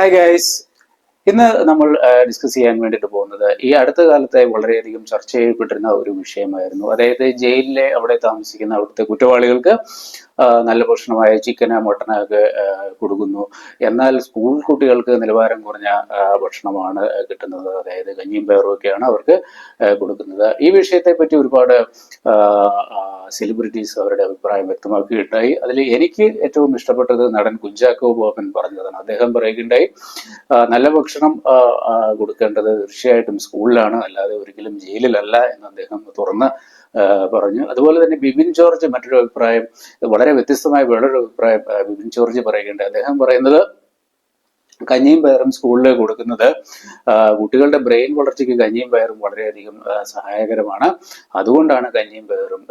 Hi guys ഇന്ന് നമ്മൾ discuss ചെയ്യാൻ വേണ്ടിയിട്ട് പോകുന്നത് ഈ അടുത്ത കാലത്തെ വളരെയധികം ചർച്ച ചെയ്യപ്പെട്ടിരുന്ന ഒരു വിഷയമായിരുന്നു. അതായത് ജയിലിലെ അവിടെ താമസിക്കുന്ന അവിടുത്തെ കുറ്റവാളികൾക്ക് നല്ല ഭക്ഷണമായ ചിക്കന് മട്ടന് ഒക്കെ കൊടുക്കുന്നു. എന്നാൽ സ്കൂൾ കുട്ടികൾക്ക് നിലവാരം കുറഞ്ഞ ഭക്ഷണമാണ് കിട്ടുന്നത്. അതായത് കഞ്ഞിയും പയറും ഒക്കെയാണ് അവർക്ക് കൊടുക്കുന്നത്. ഈ വിഷയത്തെ പറ്റി ഒരുപാട് സെലിബ്രിറ്റീസ് അവരുടെ അഭിപ്രായം വ്യക്തമാക്കിയിട്ടായി അതിൽ എനിക്ക് ഏറ്റവും ഇഷ്ടപ്പെട്ടത് നടൻ കുഞ്ചാക്കോ ബോബൻ പറഞ്ഞതാണ്. അദ്ദേഹം പറയുകയുണ്ടായി നല്ല ഭക്ഷണം ആ, കൊടുക്കേണ്ടത് തീർച്ചയായിട്ടും സ്കൂളിലാണ്. അല്ലാതെ ഒരിക്കലും ജയിലിലല്ല എന്ന് അദ്ദേഹം തുറന്ന് പറഞ്ഞു. അതുപോലെ തന്നെ ബിബിൻ ജോർജ് മറ്റൊരു അഭിപ്രായം വളരെ വ്യത്യസ്തമായ വേറൊരു അഭിപ്രായം ബിബിൻ ജോർജ് പറയുകയുണ്ട് അദ്ദേഹം പറയുന്നത് കഞ്ഞിയും പയറും സ്കൂളിൽ കൊടുക്കുന്നത് കുട്ടികളുടെ ബ്രെയിൻ വളർച്ചയ്ക്ക് കഞ്ഞിയും പയറും വളരെയധികം സഹായകരമാണ്. അതുകൊണ്ടാണ് കഞ്ഞിയും പയറും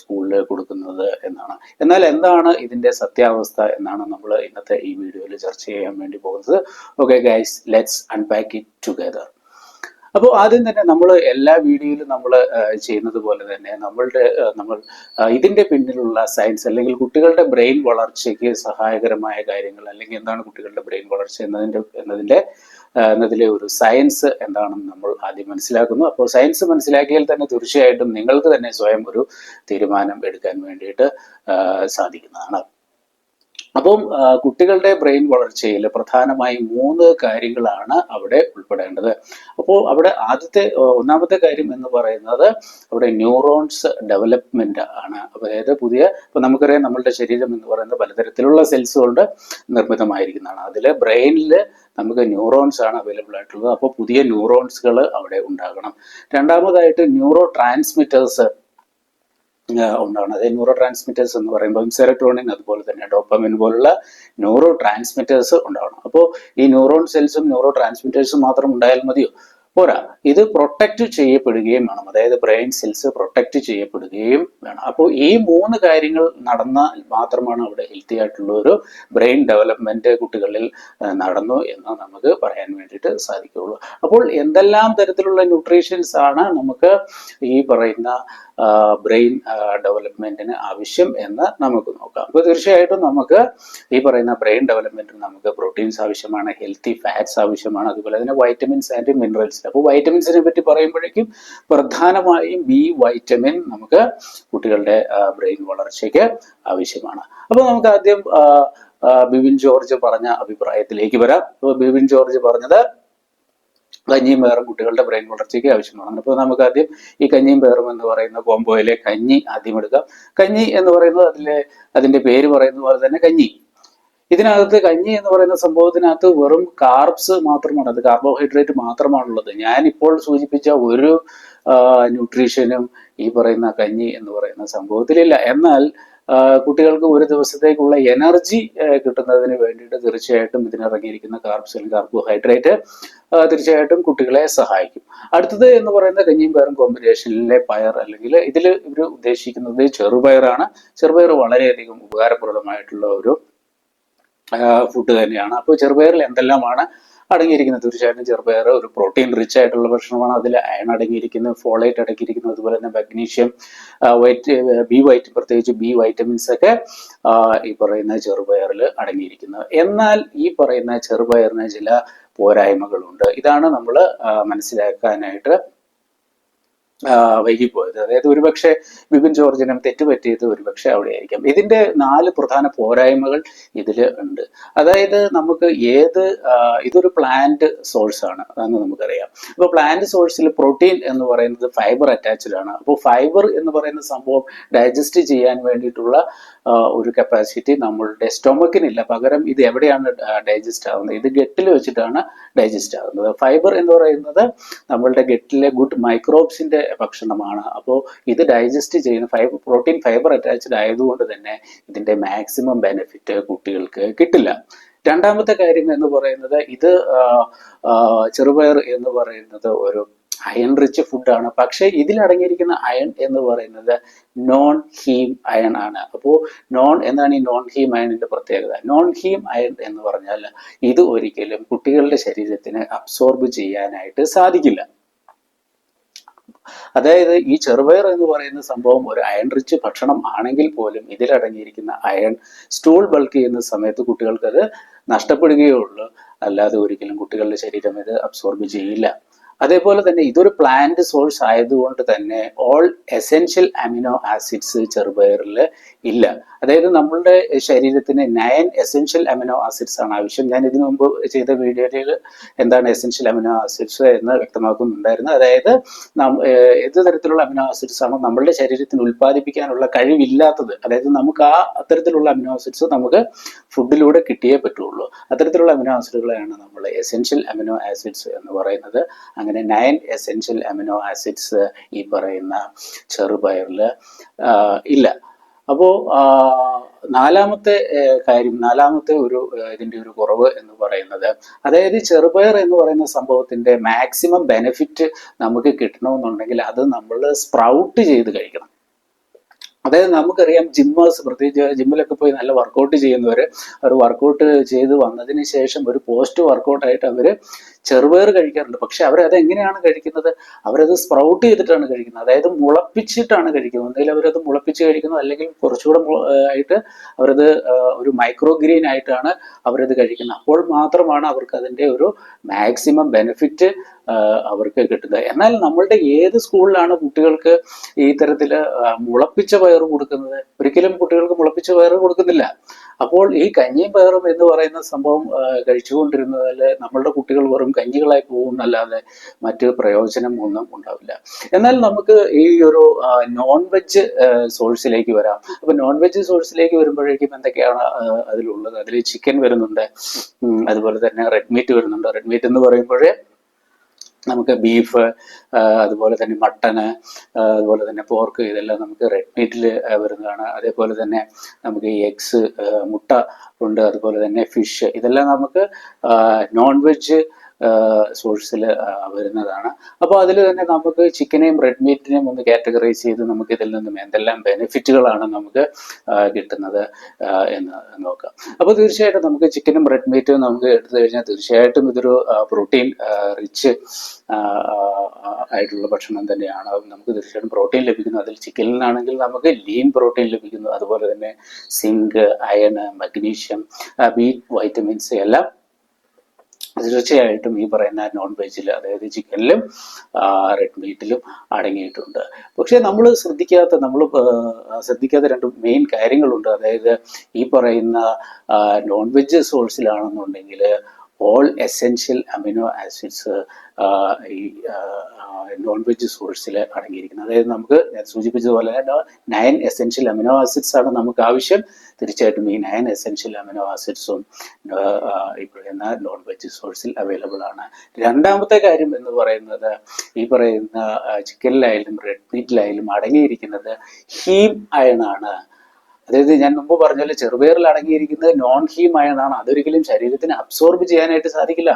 സ്കൂളിൽ കൊടുക്കുന്നത് എന്നാണ്. എന്നാൽ എന്താണ് ഇതിന്റെ സത്യാവസ്ഥ എന്നാണ് നമ്മൾ ഇന്നത്തെ ഈ വീഡിയോയിൽ ചർച്ച ചെയ്യാൻ വേണ്ടി പോകുന്നത്. Okay guys let's unpack it together അപ്പോൾ ആദ്യം തന്നെ നമ്മൾ എല്ലാ വീഡിയോയിലും നമ്മൾ ചെയ്യുന്നത് പോലെ തന്നെ നമ്മളുടെ നമ്മൾ ഇതിന്റെ പിന്നിലുള്ള സയൻസ് അല്ലെങ്കിൽ കുട്ടികളുടെ ബ്രെയിൻ വളർച്ചയ്ക്ക് സഹായകരമായ കാര്യങ്ങൾ അല്ലെങ്കിൽ എന്താണ് കുട്ടികളുടെ ബ്രെയിൻ വളർച്ച എന്നതിന്റെ എന്നതിന്റെ എന്നതിലെ ഒരു സയൻസ് എന്താണെന്ന് നമ്മൾ ആദ്യം മനസ്സിലാക്കുന്നു. അപ്പോൾ സയൻസ് മനസ്സിലാക്കിയാൽ തന്നെ തീർച്ചയായിട്ടും നിങ്ങൾക്ക് തന്നെ സ്വയം ഒരു തീരുമാനം എടുക്കാൻ വേണ്ടിയിട്ട് സാധിക്കുന്നതാണ്. അപ്പം കുട്ടികളുടെ ബ്രെയിൻ വളർച്ചയിൽ പ്രധാനമായും മൂന്ന് കാര്യങ്ങളാണ് അവിടെ ഉൾപ്പെടേണ്ടത്. അപ്പോൾ അവിടെ ആദ്യത്തെ ഒന്നാമത്തെ കാര്യം എന്ന് പറയുന്നത് അവിടെ ന്യൂറോൺസ് ഡെവലപ്മെന്റ് ആണ്. അതായത് പുതിയ ഇപ്പൊ നമുക്കറിയാം നമ്മളുടെ ശരീരം എന്ന് പറയുന്നത് പലതരത്തിലുള്ള സെൽസ് കൊണ്ട് നിർമ്മിതമായിരിക്കുന്നതാണ്. അതിൽ ബ്രെയിനിൽ നമുക്ക് ന്യൂറോൺസ് ആണ് അവൈലബിൾ ആയിട്ടുള്ളത്. അപ്പോൾ പുതിയ ന്യൂറോൺസുകൾ അവിടെ ഉണ്ടാകണം. രണ്ടാമതായിട്ട് ന്യൂറോ ട്രാൻസ്മിറ്റേഴ്സ് ഉണ്ടാവണം. അതായത് ന്യൂറോ ട്രാൻസ്മിറ്റേഴ്സ് എന്ന് പറയുമ്പോൾ സെറട്ടോണിൻ അതുപോലെ തന്നെ ഡോപ്പമിൻ പോലുള്ള ന്യൂറോ ട്രാൻസ്മിറ്റേഴ്സ് ഉണ്ടാവണം. അപ്പോൾ ഈ ന്യൂറോൺ സെൽസും ന്യൂറോ ട്രാൻസ്മിറ്റേഴ്സും മാത്രം ഉണ്ടായാൽ മതിയോ? പോരാ. ഇത് പ്രൊട്ടക്റ്റ് ചെയ്യപ്പെടുകയും വേണം. അതായത് ബ്രെയിൻ സെൽസ് പ്രൊട്ടക്റ്റ് ചെയ്യപ്പെടുകയും വേണം. അപ്പോൾ ഈ മൂന്ന് കാര്യങ്ങൾ നടന്നാൽ മാത്രമാണ് അവിടെ ഹെൽത്തി ആയിട്ടുള്ള ഒരു ബ്രെയിൻ ഡെവലപ്മെന്റ് കുട്ടികളിൽ നടന്നു എന്ന് നമുക്ക് പറയാൻ വേണ്ടിയിട്ട് സാധിക്കുകയുള്ളൂ. അപ്പോൾ എന്തെല്ലാം തരത്തിലുള്ള ന്യൂട്രീഷൻസ് ആണ് നമുക്ക് ഈ പറയുന്ന ബ്രെയിൻ ഡെവലപ്മെന്റിന് ആവശ്യം എന്ന് നമുക്ക് നോക്കാം. അപ്പോൾ തീർച്ചയായിട്ടും നമുക്ക് ഈ പറയുന്ന ബ്രെയിൻ ഡെവലപ്മെന്റിന് നമുക്ക് പ്രോട്ടീൻസ് ആവശ്യമാണ് ഹെൽത്തി ഫാറ്റ്സ് ആവശ്യമാണ് അതുപോലെ തന്നെ വൈറ്റമിൻസ് ആൻഡ് മിനറൽസ്. അപ്പോൾ വൈറ്റമിൻസിനെ പറ്റി പറയുമ്പോഴേക്കും പ്രധാനമായും ബി വൈറ്റമിൻ നമുക്ക് കുട്ടികളുടെ ബ്രെയിൻ വളർച്ചയ്ക്ക് ആവശ്യമാണ്. അപ്പോൾ നമുക്ക് ആദ്യം ബിബിൻ ജോർജ് പറഞ്ഞ അഭിപ്രായത്തിലേക്ക് വരാം. ബിബിൻ ജോർജ് പറഞ്ഞത് കഞ്ഞിയും പയറും കുട്ടികളുടെ ബ്രെയിൻ വളർച്ചയ്ക്ക് ആവശ്യമാണ്. അപ്പോൾ നമുക്ക് ആദ്യം ഈ കഞ്ഞിയും പയറും എന്ന് പറയുന്ന കോംബോയിലെ കഞ്ഞി ആദ്യം എടുക്കാം. കഞ്ഞി എന്ന് പറയുന്നത് അതിലെ അതിന്റെ പേര് പറയുന്ന പോലെ തന്നെ കഞ്ഞി. ഇതിനകത്ത് കഞ്ഞി എന്ന് പറയുന്ന സംഭവത്തിനകത്ത് വെറും കാർബ്സ് മാത്രമാണ് അത് കാർബോഹൈഡ്രേറ്റ് മാത്രമാണുള്ളത്. ഞാൻ ഇപ്പോൾ സൂചിപ്പിച്ച ഒരു ന്യൂട്രീഷനും ഈ പറയുന്ന കഞ്ഞി എന്ന് പറയുന്ന സംഭവത്തിലില്ല. എന്നാൽ കുട്ടികൾക്ക് ഒരു ദിവസത്തേക്കുള്ള എനർജി കിട്ടുന്നതിന് വേണ്ടിയിട്ട് തീർച്ചയായിട്ടും ഇതിനിറങ്ങിയിരിക്കുന്ന കാർബ്സ് അല്ലെങ്കിൽ കാർബോഹൈഡ്രേറ്റ് തീർച്ചയായിട്ടും കുട്ടികളെ സഹായിക്കും. അടുത്തത് എന്ന് പറയുന്ന കഞ്ഞിയും പയറും കോമ്പിനേഷനിലെ പയർ അല്ലെങ്കിൽ ഇതിൽ ഇവർ ഉദ്ദേശിക്കുന്നത് ചെറുപയറാണ്. ചെറുപയർ വളരെയധികം ഉപകാരപ്രദമായിട്ടുള്ള ഒരു ഫുഡ് തന്നെയാണ്. അപ്പോൾ ചെറുപയറിൽ എന്തെല്ലാമാണ് അടങ്ങിയിരിക്കുന്നത്. തീർച്ചയായിട്ടും ചെറുപയർ ഒരു പ്രോട്ടീൻ റിച്ച് ആയിട്ടുള്ള ഭക്ഷണമാണ്. അതിൽ അയൺ അടങ്ങിയിരിക്കുന്നത് ഫോളേറ്റ് അടങ്ങിയിരിക്കുന്നത് അതുപോലെ തന്നെ മഗ്നീഷ്യം വൈറ്റ് ബി വൈറ്റ് പ്രത്യേകിച്ച് ബി വൈറ്റമിൻസ് ഒക്കെ ഈ പറയുന്ന ചെറുപയറിൽ അടങ്ങിയിരിക്കുന്നത് എന്നാൽ ഈ പറയുന്ന ചെറുപയറിന് ചില പോരായ്മകളുണ്ട്. ഇതാണ് നമ്മൾ മനസ്സിലാക്കാനായിട്ട് വൈകിപ്പോയത് അതായത് ഒരുപക്ഷെ ബിപിൻ ജോർജിനും തെറ്റുപറ്റിയത് ഒരുപക്ഷെ ആയിരിക്കാം ഇതിന്റെ നാല് പ്രധാന പോരായ്മകൾ ഇതിൽ ഉണ്ട്. അതായത് നമുക്ക് ഏത് ഇതൊരു പ്ലാന്റ് സോഴ്സ് ആണ് എന്ന് നമുക്കറിയാം. അപ്പോൾ പ്ലാന്റ് സോഴ്സിൽ പ്രോട്ടീൻ എന്ന് പറയുന്നത് ഫൈബർ അറ്റാച്ച്ഡ് ആണ് അപ്പോൾ ഫൈബർ എന്ന് പറയുന്ന സംഭവം ഡൈജസ്റ്റ് ചെയ്യാൻ വേണ്ടിയിട്ടുള്ള ഒരു കപ്പാസിറ്റി നമ്മളുടെ സ്റ്റൊമക്കിനില്ല പകരം ഇത് എവിടെയാണ് ഡൈജസ്റ്റ് ആവുന്നത്? ഇത് ഗട്ടിൽ വെച്ചിട്ടാണ് ഡൈജസ്റ്റ് ആവുന്നത്. ഫൈബർ എന്ന് പറയുന്നത് നമ്മളുടെ ഗട്ടിലെ ഗുഡ് മൈക്രോബ്സിന്റെ ഭക്ഷണമാണ്. അപ്പോൾ ഇത് ഡൈജസ്റ്റ് ചെയ്യുന്ന ഫൈബർ പ്രോട്ടീൻ ഫൈബർ അറ്റാച്ച്ഡ് ആയതുകൊണ്ട് തന്നെ ഇതിന്റെ മാക്സിമം ബെനിഫിറ്റ് കുട്ടികൾക്ക് കിട്ടില്ല. രണ്ടാമത്തെ കാര്യം എന്ന് പറയുന്നത് ഇത് ചെറുപയർ എന്ന് പറയുന്നത് ഒരു അയൺ റിച്ച് ഫുഡാണ് പക്ഷേ ഇതിലടങ്ങിയിരിക്കുന്ന അയൺ എന്ന് പറയുന്നത് നോൺ ഹീം അയൺ ആണ്. അപ്പോൾ നോൺ എന്നാണ് ഈ നോൺ ഹീം അയണിന്റെ പ്രത്യേകത. നോൺ ഹീം അയൺ എന്ന് പറഞ്ഞാൽ ഇത് ഒരിക്കലും കുട്ടികളുടെ ശരീരത്തിന് അബ്സോർബ് ചെയ്യാനായിട്ട് സാധിക്കില്ല. അതായത് ഈ ചെറുപയർ എന്ന് പറയുന്ന സംഭവം ഒരു അയൺ റിച്ച് ഭക്ഷണം ആണെങ്കിൽ പോലും ഇതിലടങ്ങിയിരിക്കുന്ന അയൺ സ്റ്റൂൾ ബൾക്ക് ചെയ്യുന്ന സമയത്ത് കുട്ടികൾക്കത് അത് നഷ്ടപ്പെടുകയേ അല്ലാതെ ഒരിക്കലും കുട്ടികളുടെ ശരീരം ഇത് അബ്സോർബ് ചെയ്യില്ല. അതേപോലെ തന്നെ ഇതൊരു പ്ലാന്റ് സോഴ്സ് ആയതുകൊണ്ട് തന്നെ ഓൾ എസെൻഷ്യൽ അമിനോ ആസിഡ്സ് ചെറുപയറിൽ ഇല്ല. അതായത് നമ്മളുടെ ശരീരത്തിന് നയൻ എസെൻഷ്യൽ അമിനോ ആസിഡ്സ് ആണ് ആവശ്യം. ഞാൻ ഇതിനു മുമ്പ് ചെയ്ത വീഡിയോയിൽ എന്താണ് എസെൻഷ്യൽ അമിനോ ആസിഡ്സ് എന്ന് വ്യക്തമാക്കുന്നുണ്ടായിരുന്നു. അതായത് ഏത് തരത്തിലുള്ള അമിനോ ആസിഡ്സ് ആണോ നമ്മളുടെ ശരീരത്തിന് ഉൽപ്പാദിപ്പിക്കാനുള്ള കഴിവില്ലാത്തത് അതായത് നമുക്ക് ആ അത്തരത്തിലുള്ള അമിനോ ആസിഡ്സ് നമുക്ക് ഫുഡിലൂടെ കിട്ടിയേ പറ്റുള്ളൂ. അത്തരത്തിലുള്ള അമിനോ ആസിഡുകളെയാണ് നമ്മൾ എസെൻഷ്യൽ അമിനോ ആസിഡ്സ് എന്ന് പറയുന്നത്. അങ്ങനെ നയൻ എസെൻഷ്യൽ അമിനോ ആസിഡ്സ് ഈ പറയുന്ന ചെറുപയറിൽ ഇല്ല. അപ്പോൾ നാലാമത്തെ കാര്യം നാലാമത്തെ ഒരു ഇതിന്റെ ഒരു കുറവ് എന്ന് പറയുന്നത് അതായത് ചെറുപയർ എന്ന് പറയുന്ന സംഭവത്തിന്റെ മാക്സിമം ബെനിഫിറ്റ് നമുക്ക് കിട്ടണമെന്നുണ്ടെങ്കിൽ അത് നമ്മൾ സ്പ്രൗട്ട് ചെയ്ത് കഴിക്കണം. അതായത് നമുക്കറിയാം ജിമ്മേഴ്സ് പ്രത്യേകിച്ച് ജിമ്മിലൊക്കെ പോയി നല്ല വർക്കൗട്ട് ചെയ്യുന്നവർ അവർ വർക്കൗട്ട് ചെയ്ത് വന്നതിന് ശേഷം ഒരു പോസ്റ്റ് വർക്കൗട്ട് വർക്കൗട്ടായിട്ട് അവർ ചെറുപയർ കഴിക്കാറുണ്ട്. പക്ഷെ അവരത് എങ്ങനെയാണ് കഴിക്കുന്നത്? അവരത് സ്പ്രൗട്ട് ചെയ്തിട്ടാണ് കഴിക്കുന്നത്. അതായത് മുളപ്പിച്ചിട്ടാണ് കഴിക്കുന്നത്. ഒന്നുകിൽ അവരത് മുളപ്പിച്ച് കഴിക്കുന്നു അല്ലെങ്കിൽ കുറച്ചുകൂടെ ആയിട്ട് അവരത് ഒരു മൈക്രോ ഗ്രീൻ ആയിട്ടാണ് അവരത് കഴിക്കുന്നത്. അപ്പോൾ മാത്രമാണ് അവർക്ക് അതിന്റെ ഒരു മാക്സിമം ബെനിഫിറ്റ് അവർക്ക് കിട്ടുന്നത്. എന്നാൽ നമ്മളുടെ ഏത് സ്കൂളിലാണ് കുട്ടികൾക്ക് ഈ തരത്തിൽ മുളപ്പിച്ച പയർ കൊടുക്കുന്നത്? ഒരിക്കലും കുട്ടികൾക്ക് മുളപ്പിച്ച പയർ കൊടുക്കുന്നില്ല. അപ്പോൾ ഈ കഞ്ഞിയും പയറും എന്ന് പറയുന്ന സംഭവം കഴിച്ചുകൊണ്ടിരുന്നതിൽ നമ്മളുടെ കുട്ടികൾ വെറും കഞ്ഞികളായി പോകുന്നല്ലാതെ മറ്റ് പ്രയോജനം ഒന്നും ഉണ്ടാവില്ല. എന്നാൽ നമുക്ക് ഈ ഒരു നോൺ വെജ് സോഴ്സിലേക്ക് വരാം. അപ്പൊ നോൺ വെജ് സോഴ്സിലേക്ക് വരുമ്പോഴേക്കും എന്തൊക്കെയാണ് അതിലുള്ളത്? അതിൽ ചിക്കൻ വരുന്നുണ്ട്. അതുപോലെ തന്നെ റെഡ് മീറ്റ് വരുന്നുണ്ട്. റെഡ് മീറ്റ് എന്ന് പറയുമ്പോഴേ നമുക്ക് ബീഫ് അതുപോലെ തന്നെ മട്ടന് അതുപോലെ തന്നെ പോർക്ക് ഇതെല്ലാം നമുക്ക് റെഡ് മീറ്റിൽ വരുന്നതാണ്. അതേപോലെ തന്നെ നമുക്ക് ഈ എഗ്സ് മുട്ട ഉണ്ട്. അതുപോലെ തന്നെ ഫിഷ് ഇതെല്ലാം നമുക്ക് നോൺ വെജ് സോഴ്സിൽ വരുന്നതാണ്. അപ്പോൾ അതിൽ തന്നെ നമുക്ക് ചിക്കനെയും റെഡ് മീറ്റിനെയും ഒന്ന് കാറ്റഗറൈസ് ചെയ്ത് നമുക്ക് ഇതിൽ നിന്നും എന്തെല്ലാം ബെനിഫിറ്റുകളാണ് നമുക്ക് കിട്ടുന്നത് എന്ന് നോക്കാം. അപ്പോൾ തീർച്ചയായിട്ടും നമുക്ക് ചിക്കനും റെഡ് മീറ്റും നമുക്ക് എടുത്തു കഴിഞ്ഞാൽ തീർച്ചയായിട്ടും ഇതൊരു പ്രോട്ടീൻ റിച്ച് ആയിട്ടുള്ള ഭക്ഷണം തന്നെയാണ്. നമുക്ക് തീർച്ചയായിട്ടും പ്രോട്ടീൻ ലഭിക്കുന്നു. അതിൽ ചിക്കനിലാണെങ്കിൽ നമുക്ക് ലീൻ പ്രോട്ടീൻ ലഭിക്കുന്നു. അതുപോലെ തന്നെ zinc iron magnesium B vitamins എല്ലാം തീർച്ചയായിട്ടും ഈ പറയുന്ന നോൺ വെജിൽ അതായത് ചിക്കനിലും റെഡ് മീറ്റിലും അടങ്ങിയിട്ടുണ്ട്. പക്ഷേ നമ്മൾ ശ്രദ്ധിക്കാത്ത നമ്മൾ ശ്രദ്ധിക്കാത്ത രണ്ട് മെയിൻ കാര്യങ്ങളുണ്ട്. അതായത് ഈ പറയുന്ന നോൺ വെജ് സോഴ്സിലാണെന്നുണ്ടെങ്കിൽ ഓൾ എസെൻഷ്യൽ അമിനോ ആസിഡ്സ് ഈ നോൺ വെജ് സോഴ്സിൽ അടങ്ങിയിരിക്കുന്നത്. അതായത് നമുക്ക് സൂചിപ്പിച്ചതുപോലെ നയൻ എസെൻഷ്യൽ അമിനോ ആസിഡ്സ് ആണ് നമുക്ക് ആവശ്യം. തീർച്ചയായിട്ടും ഈ നയൻ എസെൻഷ്യൽ അമിനോ ആസിഡ്സും ഈ പറയുന്ന നോൺ വെജ് സോഴ്സിൽ അവൈലബിൾ ആണ്. രണ്ടാമത്തെ കാര്യം എന്ന് പറയുന്നത് ഈ പറയുന്ന ചിക്കനിലായാലും റെഡ് മീറ്റിലായാലും അടങ്ങിയിരിക്കുന്നത് ഹീം അയൺ ആണ്. അതായത് ഞാൻ മുമ്പ് പറഞ്ഞ ചെറുപയറിൽ അടങ്ങിയിരിക്കുന്നത് നോൺ ഹീം അയണാണ് അതൊരിക്കലും ശരീരത്തിന് അബ്സോർബ് ചെയ്യാനായിട്ട് സാധിക്കില്ല.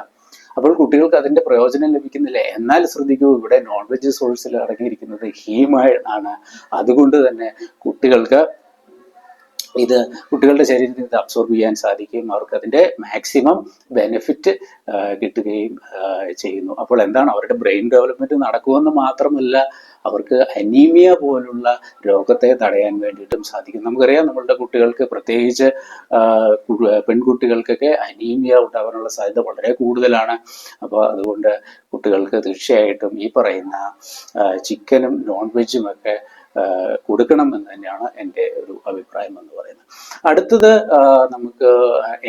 അപ്പോൾ കുട്ടികൾക്ക് അതിന്റെ പ്രയോജനം ലഭിക്കുന്നില്ല. എന്നാൽ ശ്രദ്ധിക്കൂ ഇവിടെ നോൺ വെജ് സോഴ്സിൽ അടങ്ങിയിരിക്കുന്നത് ഹീമായ ആണ് അതുകൊണ്ട് തന്നെ കുട്ടികൾക്ക് ഇത് കുട്ടികളുടെ ശരീരത്തിൽ ഇത് അബ്സോർബ് ചെയ്യാൻ സാധിക്കുകയും അവർക്ക് അതിന്റെ മാക്സിമം ബെനിഫിറ്റ് കിട്ടുകയും ചെയ്യുന്നു. അപ്പോൾ എന്താണ് അവരുടെ ബ്രെയിൻ ഡെവലപ്മെന്റ് നടക്കുമെന്ന് മാത്രമല്ല അവർക്ക് അനീമിയ പോലുള്ള രോഗത്തെ തടയാൻ വേണ്ടിയിട്ടും സാധിക്കും. നമുക്കറിയാം നമ്മളുടെ കുട്ടികൾക്ക് പ്രത്യേകിച്ച് പെൺകുട്ടികൾക്കൊക്കെ അനീമിയ ഉണ്ടാകാനുള്ള സാധ്യത വളരെ കൂടുതലാണ്. അപ്പോൾ അതുകൊണ്ട് കുട്ടികൾക്ക് തീർച്ചയായിട്ടും ഈ പറയുന്ന ചിക്കനും നോൺ വെജും ഒക്കെ കൊടുക്കണം എന്ന് തന്നെയാണ് എന്റെ ഒരു അഭിപ്രായം എന്ന് പറയുന്നത്. അടുത്തത് നമുക്ക്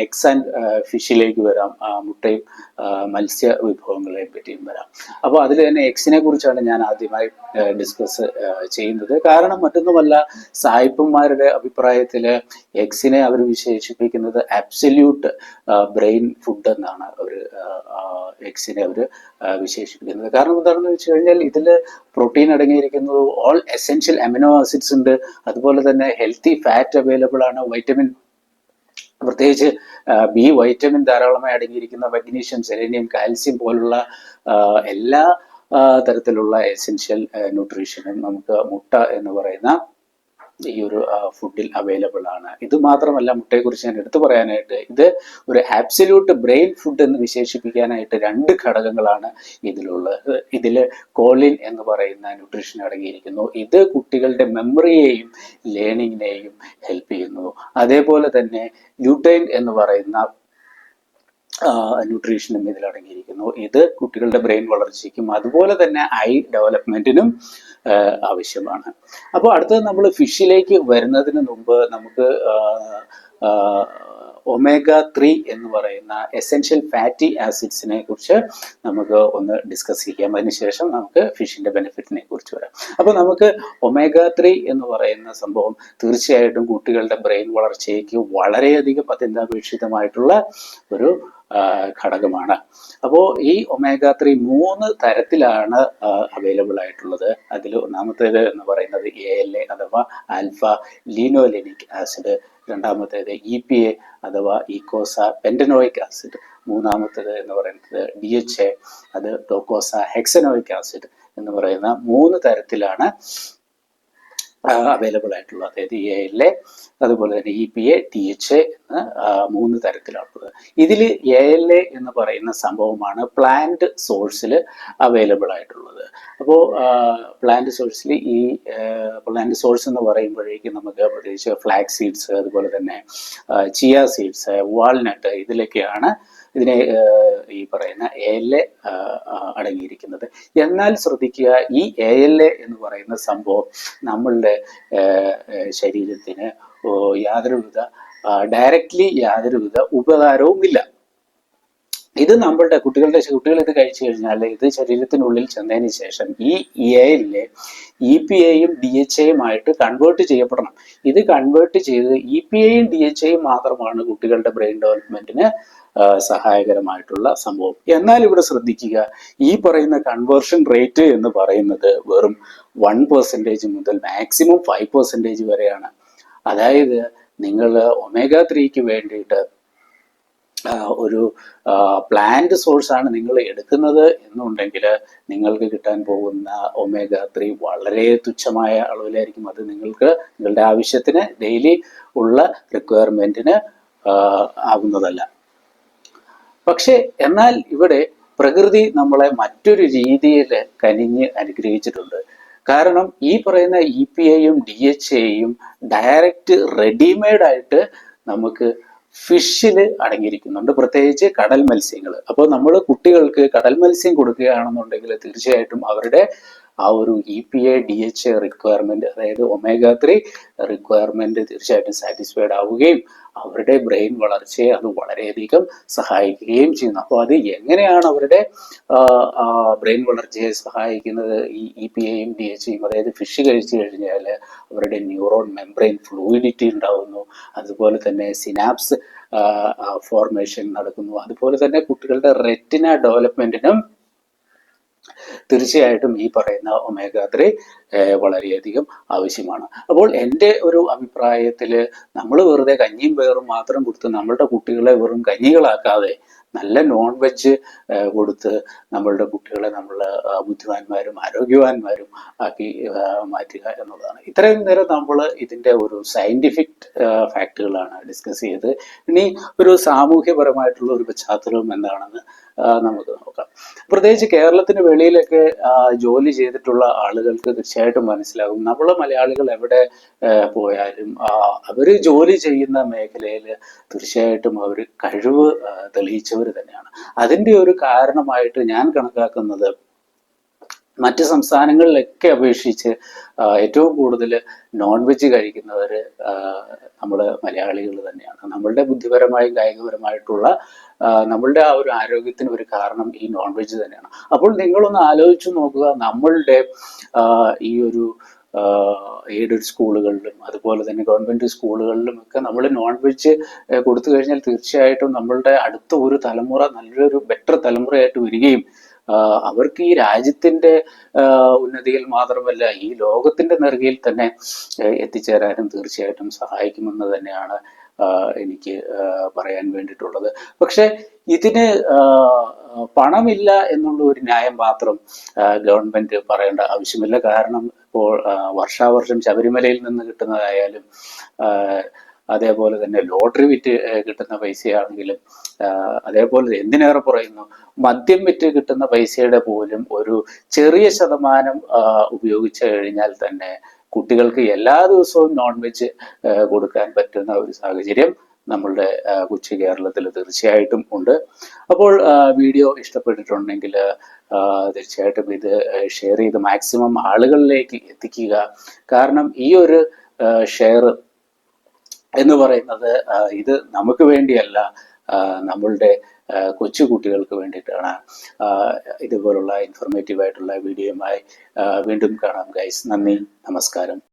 എക്സ് ആൻഡ് ഫിഷിലേക്ക് വരാം. മുട്ടയും മത്സ്യ വിഭവങ്ങളെയും പറ്റിയും വരാം. അപ്പോൾ അതിൽ തന്നെ എക്സിനെ കുറിച്ചാണ് ഞാൻ ആദ്യമായി ഡിസ്കസ് ചെയ്യുന്നത്. കാരണം മറ്റൊന്നുമല്ല സായിപ്പന്മാരുടെ അഭിപ്രായത്തിൽ എക്സിനെ അവർ വിശേഷിപ്പിക്കുന്നത് അബ്സല്യൂട്ട് ബ്രെയിൻ ഫുഡ് എന്നാണ് അവർ എക്സിനെ അവർ വിശേഷിപ്പിക്കുന്നത്. കാരണം എന്താണെന്ന് വെച്ച് കഴിഞ്ഞാൽ ഇതിൽ പ്രോട്ടീൻ അടങ്ങിയിരിക്കുന്നത് ഓൾ എസെൻഷ്യൽ അമിനോ ആസിഡ്സ് ഉണ്ട്. അതുപോലെ തന്നെ ഹെൽത്തി ഫാറ്റ് അവൈലബിൾ ആണ്. വൈറ്റമിൻ പ്രത്യേകിച്ച് ബി വൈറ്റമിൻ ധാരാളമായി അടങ്ങിയിരിക്കുന്ന മഗ്നീഷ്യം സെലേനിയം കാൽസ്യം പോലുള്ള എല്ലാ തരത്തിലുള്ള എസെൻഷ്യൽ ന്യൂട്രീഷനും നമുക്ക് മുട്ട എന്ന് പറയുന്ന ഈ ഒരു ഫുഡിൽ അവൈലബിൾ ആണ്. ഇത് മാത്രമല്ല മുട്ടയെക്കുറിച്ച് ഞാൻ എടുത്തു പറയാനായിട്ട് ഇത് ഒരു ആബ്സല്യൂട്ട് ബ്രെയിൻ ഫുഡ് എന്ന് വിശേഷിപ്പിക്കാനായിട്ട് രണ്ട് ഘടകങ്ങളാണ് ഇതിലുള്ളത്. ഇതിൽ കോളിൻ എന്ന് പറയുന്ന ന്യൂട്രീഷൻ അടങ്ങിയിരിക്കുന്നു. ഇത് കുട്ടികളുടെ മെമ്മറിയെയും ലേണിങ്ങിനെയും ഹെൽപ്പ് ചെയ്യുന്നു. അതേപോലെ തന്നെ ല്യൂട്ടൈൻ എന്ന് പറയുന്ന ന്യൂട്രീഷനും ഇതിൽ അടങ്ങിയിരിക്കുന്നു. ഇത് കുട്ടികളുടെ ബ്രെയിൻ വളർച്ചയ്ക്കും അതുപോലെ തന്നെ ഐ ഡെവലപ്മെന്റിനും ആവശ്യമാണ്. അപ്പോൾ അടുത്തത് നമ്മൾ ഫിഷിലേക്ക് വരുന്നതിന് മുമ്പ് നമുക്ക് ഒമേഗ ത്രീ എന്ന് പറയുന്ന എസെൻഷ്യൽ ഫാറ്റി ആസിഡ്സിനെ കുറിച്ച് നമുക്ക് ഒന്ന് ഡിസ്കസ് ചെയ്യാം. അതിനുശേഷം നമുക്ക് ഫിഷിന്റെ ബെനിഫിറ്റിനെ കുറിച്ച് വരാം. അപ്പോൾ നമുക്ക് ഒമേഗ ത്രീ എന്ന് പറയുന്ന സംഭവം തീർച്ചയായിട്ടും കുട്ടികളുടെ ബ്രെയിൻ വളർച്ചയ്ക്ക് വളരെയധികം അത്യന്താപേക്ഷിതമായിട്ടുള്ള ഒരു ഘടകമാണ്. അപ്പോൾ ഈ ഒമേഗ ത്രീ മൂന്ന് തരത്തിലാണ് അവൈലബിൾ ആയിട്ടുള്ളത്. അതിൽ ഒന്നാമത്തേത് എന്ന് പറയുന്നത് എ എൽ എ അഥവാ ആൽഫ ലീനോലെനിക് ആസിഡ്. രണ്ടാമത്തേത് ഇ പി എ അഥവാ ഈക്കോസ പെൻഡനോയിക് ആസിഡ്. മൂന്നാമത്തേത് എന്ന് പറയുന്നത് ഡി എച്ച് എ അത് ടോക്കോസ ഹെക്സനോയിക് ആസിഡ് എന്ന് പറയുന്ന മൂന്ന് തരത്തിലാണ് അവൈലബിൾ ആയിട്ടുള്ളത് അതായത് എ എൽ എ അതുപോലെ തന്നെ E P A T H A എന്ന മൂന്ന് തരത്തിലുള്ളത്. ഇതിൽ എ എൽ എ എന്ന് പറയുന്ന സംഭവമാണ് പ്ലാന്റ് സോഴ്സിൽ അവൈലബിൾ ആയിട്ടുള്ളത്. അപ്പോൾ പ്ലാന്റ് സോഴ്സിൽ ഈ പ്ലാന്റ് സോഴ്സ് എന്ന് പറയുമ്പോഴേക്കും നമുക്ക് പ്രത്യേകിച്ച് ഫ്ലാക്സ് സീഡ്സ് അതുപോലെ തന്നെ ചിയ സീഡ്സ് വാൾനട്ട് ഇതിലൊക്കെയാണ് ഇതിനെ ഈ പറയുന്ന എ എൽ എ അടങ്ങിയിരിക്കുന്നത്. എന്നാൽ ശ്രദ്ധിക്കുക ഈ എ എൽ എ എന്ന് പറയുന്ന സംഭവം നമ്മളുടെ ശരീരത്തിന് യാതൊരുവിധ ഡയറക്റ്റ്ലി യാതൊരുവിധ ഉപകാരവുമില്ല. ഇത് നമ്മളുടെ കുട്ടികളുടെ കുട്ടികൾ ഇത് കഴിച്ചു കഴിഞ്ഞാൽ ഇത് ശരീരത്തിനുള്ളിൽ ചെന്നതിന് ശേഷം ഈ എയിലെ ഇ പി എയും ഡി എച്ച് എയും ആയിട്ട് കൺവേർട്ട് ചെയ്യപ്പെടണം. ഇത് കൺവേർട്ട് ചെയ്ത് ഇ പി എയും ഡി എച്ച് എയും മാത്രമാണ് കുട്ടികളുടെ ബ്രെയിൻ ഡെവലപ്മെന്റിന് സഹായകരമായിട്ടുള്ള സംഭവം. എന്നാൽ ഇവിടെ ശ്രദ്ധിക്കുക ഈ പറയുന്ന കൺവേർഷൻ റേറ്റ് എന്ന് പറയുന്നത് വെറും വൺ പെർസെന്റേജ് മുതൽ മാക്സിമം ഫൈവ് പെർസെന്റേജ് വരെയാണ്. അതായത് നിങ്ങൾ ഒമേഗ ത്രീക്ക് വേണ്ടിയിട്ട് ഒരു പ്ലാന്റ് സോഴ്സാണ് നിങ്ങൾ എടുക്കുന്നത് എന്നുണ്ടെങ്കിൽ നിങ്ങൾക്ക് കിട്ടാൻ പോകുന്ന ഒമേഗ ത്രീ വളരെ തുച്ഛമായ അളവിലായിരിക്കും. അത് നിങ്ങൾക്ക് നിങ്ങളുടെ ആവശ്യത്തിന് ഡെയിലി ഉള്ള റിക്വയർമെന്റിന് ആകുന്നതല്ല പക്ഷേ എന്നാൽ ഇവിടെ പ്രകൃതി നമ്മളെ മറ്റൊരു രീതിയിൽ കനിഞ്ഞ് അനുഗ്രഹിച്ചിട്ടുണ്ട്. കാരണം ഈ പറയുന്ന ഇ പി ഐയും ഡി എച്ച് എയും ഡയറക്റ്റ് റെഡിമെയ്ഡ് ആയിട്ട് നമുക്ക് ഫിഷിൽ അടങ്ങിയിരിക്കുന്നുണ്ട്. പ്രത്യേകിച്ച് കടൽ മത്സ്യങ്ങൾ. അപ്പോൾ നമ്മൾ കുട്ടികൾക്ക് കടൽ മത്സ്യം കൊടുക്കുകയാണെന്നുണ്ടെങ്കിൽ തീർച്ചയായിട്ടും അവരുടെ ആ ഒരു E P A D H requirement അതായത് ഒമേഗ ത്രീ റിക്വയർമെന്റ് തീർച്ചയായിട്ടും സാറ്റിസ്ഫൈഡ് ആവുകയും അവരുടെ ബ്രെയിൻ വളർച്ചയെ അത് വളരെയധികം സഹായിക്കുകയും ചെയ്യുന്നു. അപ്പോൾ അത് എങ്ങനെയാണ് അവരുടെ ബ്രെയിൻ വളർച്ചയെ സഹായിക്കുന്നത്? ഈ ഇ പി എയും ഡി എച്ച് എയും അതായത് ഫിഷ് കഴിച്ചു കഴിഞ്ഞാൽ അവരുടെ ന്യൂറോൺ മെംബ്രെയിൻ ഫ്ലൂയിഡിറ്റി ഉണ്ടാകുന്നു അതുപോലെ തന്നെ സിനാപ്സ് ഫോർമേഷൻ നടക്കുന്നു. അതുപോലെ തന്നെ കുട്ടികളുടെ റെറ്റിന ഡെവലപ്മെന്റിനും തീർച്ചയായിട്ടും ഈ പറയുന്ന ഒമേഗ ത്രീ വളരെയധികം ആവശ്യമാണ്. അപ്പോൾ എന്റെ ഒരു അഭിപ്രായത്തിൽ നമ്മൾ വെറുതെ കഞ്ഞിയും വേറും മാത്രം കൊടുത്ത് നമ്മളുടെ കുട്ടികളെ വെറും കഞ്ഞികളാക്കാതെ നല്ല നോൺ വെജ് കൊടുത്ത് നമ്മളുടെ കുട്ടികളെ നമ്മൾ ബുദ്ധിമാന്മാരും ആരോഗ്യവാന്മാരും ആക്കി മാറ്റുക എന്നുള്ളതാണ്. ഇത്രയും നേരം നമ്മൾ ഇതിന്റെ ഒരു സയന്റിഫിക് ഫാക്റ്റുകളാണ് ഡിസ്കസ് ചെയ്തത് ഇനി ഒരു സാമൂഹ്യപരമായിട്ടുള്ള ഒരു പശ്ചാത്തലവും എന്താണെന്ന് നമുക്ക് നോക്കാം. പ്രത്യേകിച്ച് കേരളത്തിന് വെളിയിലൊക്കെ ജോലി ചെയ്തിട്ടുള്ള ആളുകൾക്ക് തീർച്ചയായിട്ടും മനസ്സിലാകും. നമ്മൾ മലയാളികൾ എവിടെ പോയാലും അവർ ജോലി ചെയ്യുന്ന മേഖലയിൽ തീർച്ചയായിട്ടും അവർ കഴിവ് ആ, തെളിയിച്ചവർ തന്നെയാണ്. അതിന്റെ ഒരു കാരണമായിട്ട് ഞാൻ കണക്കാക്കുന്നത് മറ്റ് സംസ്ഥാനങ്ങളിലൊക്കെ അപേക്ഷിച്ച് ഏറ്റവും കൂടുതൽ നോൺ വെജ് കഴിക്കുന്നവർ നമ്മൾ മലയാളികൾ തന്നെയാണ്. നമ്മളുടെ ബുദ്ധിപരമായും കായികപരമായിട്ടുള്ള നമ്മളുടെ ആ ഒരു ആരോഗ്യത്തിന് ഒരു കാരണം ഈ നോൺ വെജ് തന്നെയാണ്. അപ്പോൾ നിങ്ങളൊന്ന് ആലോചിച്ച് നോക്കുക നമ്മളുടെ ഈ ഒരു എയ്ഡഡ് സ്കൂളുകളിലും അതുപോലെ തന്നെ ഗവൺമെന്റ് സ്കൂളുകളിലും ഒക്കെ നമ്മൾ നോൺ വെജ് കൊടുത്തു കഴിഞ്ഞാൽ തീർച്ചയായിട്ടും നമ്മളുടെ അടുത്ത ഒരു തലമുറ നല്ലൊരു ബെറ്റർ തലമുറയായിട്ട് വരികയും അവർക്ക് ഈ രാജ്യത്തിന്റെ ഉന്നതിയിൽ മാത്രമല്ല ഈ ലോകത്തിന്റെ നെറുകയിൽ തന്നെ എത്തിച്ചേരാനും തീർച്ചയായിട്ടും സഹായിക്കുമെന്ന് തന്നെയാണ് എനിക്ക് പറയാൻ വേണ്ടിയിട്ടുള്ളത്. പക്ഷെ ഇതിന് പണമില്ല എന്നുള്ള ഒരു ന്യായം മാത്രം ഗവൺമെന്റ് പറയേണ്ട ആവശ്യമില്ല. കാരണം ഇപ്പോൾ വർഷാവർഷം ശബരിമലയിൽ നിന്ന് കിട്ടുന്നതായാലും അതേപോലെ തന്നെ ലോട്ടറി വിറ്റ് കിട്ടുന്ന പൈസയാണെങ്കിലും അതേപോലെ എന്തിനേറെ പറയുന്നു മദ്യം വിറ്റ് കിട്ടുന്ന പൈസയുടെ പോലും ഒരു ചെറിയ ശതമാനം ഉപയോഗിച്ചു കഴിഞ്ഞാൽ തന്നെ കുട്ടികൾക്ക് എല്ലാ ദിവസവും നോൺ വെജ് കൊടുക്കാൻ പറ്റുന്ന ഒരു സാഹചര്യം നമ്മളുടെ കൊച്ചി കേരളത്തിൽ തീർച്ചയായിട്ടും ഉണ്ട്. അപ്പോൾ വീഡിയോ ഇഷ്ടപ്പെട്ടിട്ടുണ്ടെങ്കിൽ തീർച്ചയായിട്ടും ഇത് ഷെയർ ചെയ്ത് മാക്സിമം ആളുകളിലേക്ക് എത്തിക്കുക. കാരണം ഈ ഒരു ഷെയർ എന്ന് പറയുന്നത് ഇത് നമുക്ക് വേണ്ടിയല്ല നമ്മളുടെ കൊച്ചു കുട്ടികൾക്ക് വേണ്ടിയിട്ടാണ്. ഇതുപോലുള്ള ഇൻഫോർമേറ്റീവ് ആയിട്ടുള്ള വീഡിയോയുമായി വീണ്ടും കാണാം ഗൈസ് നന്ദി നമസ്കാരം.